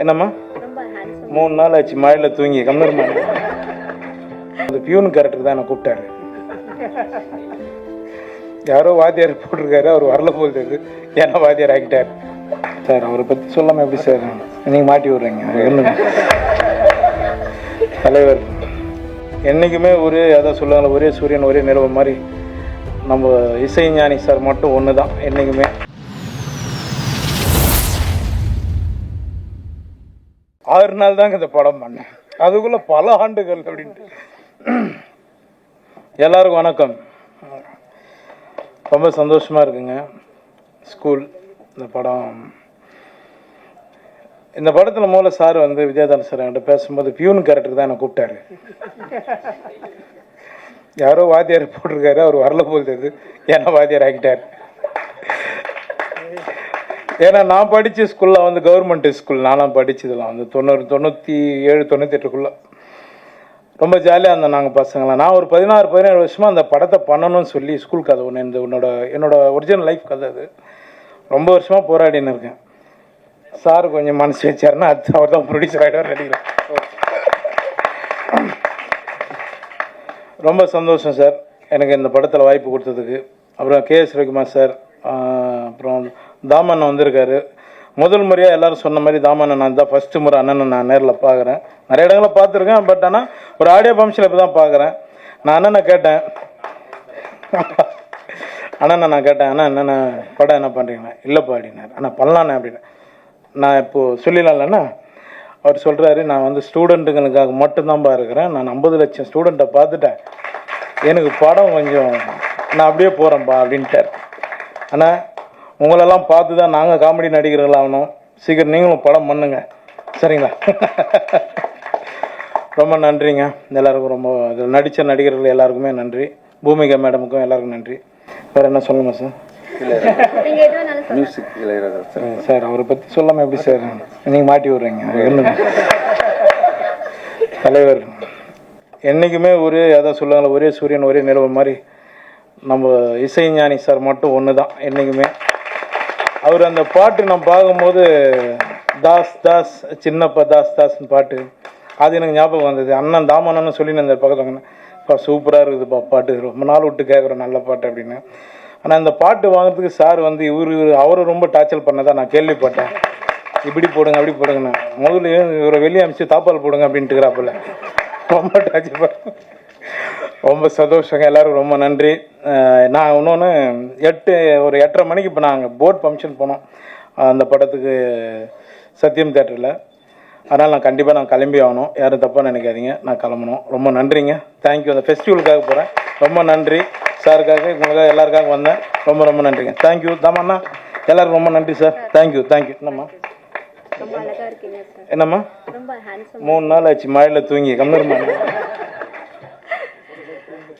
என்னம்மா? மூணு நாள் ஆச்சு மழையில் தூங்கி கம்மிருமா அந்த பியூன் கேரக்டர் தான் என்னை கூப்பிட்டாரு. யாரோ வாத்தியார் போட்டிருக்காரு அவர் வரல போல் தெரியுது என்ன வாத்தியார் ஆக்கிட்டார் சார் அவரை பற்றி சொல்லாமல் எப்படி சார்? நீங்கள் மாட்டி விட்றீங்க? என்ன தலைவர் என்றைக்குமே ஒரே அதான் சொல்லுவாங்க ஒரே சூரியன் ஒரே நிலவு மாதிரி நம்ம இசைஞானி சார் மட்டும் ஒன்று தான் என்றைக்குமே ஆறு நாள் தாங்க இந்த படம் பண்ணேன். அதுக்குள்ள பல ஆண்டுகள் அப்படின்ட்டு. எல்லாருக்கும் வணக்கம். ரொம்ப சந்தோஷமா இருக்குங்க. ஸ்கூல் இந்த படம். இந்த படத்தில் மூல சார் வந்து விஜயதான சார் என்கிட்ட பேசும்போது பியூன் கேரக்டர் தான் என்னை கூப்பிட்டாரு. யாரோ வாத்தியார் போட்டிருக்காரு அவர் வரல போல் தெரியுது என்ன வாத்தியார் ஆக்கிட்டார் ஏன்னா நான் படித்த ஸ்கூலில் வந்து கவர்மெண்ட் ஸ்கூல் நானும் படித்ததெல்லாம் வந்து தொண்ணூறு தொண்ணூற்றி ஏழு தொண்ணூற்றி எட்டுக்குள்ளே ரொம்ப ஜாலியாக இருந்தோம் நாங்கள் பசங்களாம் நான் ஒரு பதினாறு பதினேழு வருஷமாக அந்த படத்தை பண்ணணும்னு சொல்லி ஸ்கூல் கதை ஒன்று இந்த உன்னோட என்னோட ஒரிஜினல் லைஃப் கதை அது. ரொம்ப வருஷமாக போராடின்னு இருக்கேன். சார் கொஞ்சம் மனசு வச்சாருன்னா அது அவர் தான் ப்ரொடியூசர் ஆகிடுவார் நடிக்கிறேன். ரொம்ப சந்தோஷம் சார். எனக்கு இந்த படத்தில் வாய்ப்பு கொடுத்ததுக்கு. அப்புறம் கே எஸ் ரவிக்குமார் சார் அப்புறம் தாமண்ணன் வந்திருக்காரு. முதல் முறையாக எல்லாரும் சொன்ன மாதிரி தாமண்ணன் நான் தான் ஃபஸ்ட்டு முறை அண்ணனை நான் நேரில் பார்க்குறேன் நிறைய இடங்களை பார்த்துருக்கேன் பட் ஆனால் ஒரு ஆடியோ ஃபங்க்ஷனில் இப்போ தான் பார்க்குறேன் நான் அண்ணனை கேட்டேன். அண்ணனை நான் கேட்டேன் அண்ணா என்னண்ணா படம் என்ன பண்ணுறீங்கண்ணா இல்லைப்பா அப்படின்னாரு. அண்ணா பண்ணலாண்ணே அப்படின்னு நான் இப்போது சொல்லிடலாம்லண்ணா அவர் சொல்கிறாரு நான் வந்து ஸ்டூடெண்ட்டுங்களுக்காக மட்டும்தான்ப்பா இருக்கிறேன். நான் ஐம்பது லட்சம் ஸ்டூடெண்ட்டை பார்த்துட்டேன். எனக்கு படம் கொஞ்சம் நான் அப்படியே போகிறேன்ப்பா அப்படின்ட்டார். ஆனால் உங்களெல்லாம் பார்த்து தான் நாங்கள் காமெடி நடிகர்களாகணும். சீக்கிரம் நீங்களும் படம் பண்ணுங்க. சரிங்களா? ரொம்ப நன்றிங்க. எல்லாருக்கும் ரொம்ப இதில் நடித்த நடிகர்கள் எல்லாருக்குமே நன்றி. பூமிகா மேடமுக்கும் எல்லாருக்கும் நன்றி. வேறு என்ன சொல்லணுமா சார்? மியூசிக் சார் அவரை பற்றி சொல்லாமல் எப்படி சார்? நீங்கள் மாட்டி விட்றீங்க. தலைவர். என்றைக்குமே ஒரே அதான் சொல்லுவாங்க ஒரே சூரியன் ஒரே நிலவு மாதிரி நம்ம இசைஞானி சார் மட்டும் ஒன்று தான் என்றைக்குமே அவர் அந்த பாட்டு நான் பார்க்கும்போது தாஸ் தாஸ் சின்னப்பா தாஸ் தாஸ்னு பாட்டு. அது எனக்கு ஞாபகம் வந்தது. அண்ணன் தாமண்ணன்னு சொல்லி நான் இந்த பக்கத்தில் இப்போ சூப்பராக இருக்குதுப்பா பாட்டு. ரொம்ப நாள் விட்டு கேட்குறோம் நல்ல பாட்டு அப்படின்னு. ஆனால் இந்த பாட்டு வாங்குறதுக்கு சார் வந்து இவர் இவர் அவரை ரொம்ப டார்ச்சர் பண்ணதான் நான் கேள்விப்பட்டேன். இப்படி போடுங்க அப்படி போடுங்கண்ணா. முதல்ல இவரை வெளியே அமிச்சு தாப்பால் போடுங்க அப்படின்ட்டுக்கிறாப்புல ரொம்ப டார்ச்சர் பண்ண ரொம்ப சந்தோஷங்க எல்லாரும் ரொம்ப நன்றி. நான் இன்னொன்று எட்டு ஒரு எட்டரை மணிக்கு இப்போ நாங்கள் போர்ட் ஃபங்க்ஷன் போனோம். அந்த படத்துக்கு சத்யம் தேட்டரில் அதனால் நான் கண்டிப்பாக நான் கிளம்பி ஆகணும். யாரும் தப்பாக நினைக்காதீங்க. நான் கிளம்பணும். ரொம்ப நன்றிங்க. தேங்க்யூ அந்த ஃபெஸ்டிவலுக்காக போகிறேன் ரொம்ப நன்றி. சாருக்காக உங்களுக்காக எல்லாருக்காக வந்தேன். ரொம்ப ரொம்ப நன்றிங்க. தேங்க்யூ தாமண்ணா எல்லாருக்கும் ரொம்ப நன்றி சார் தேங்க்யூ தேங்க்யூ என்னம்மா? என்னம்மா? மூணு நாள் ஆச்சு மழையில் தூங்கி. கம்மிருமா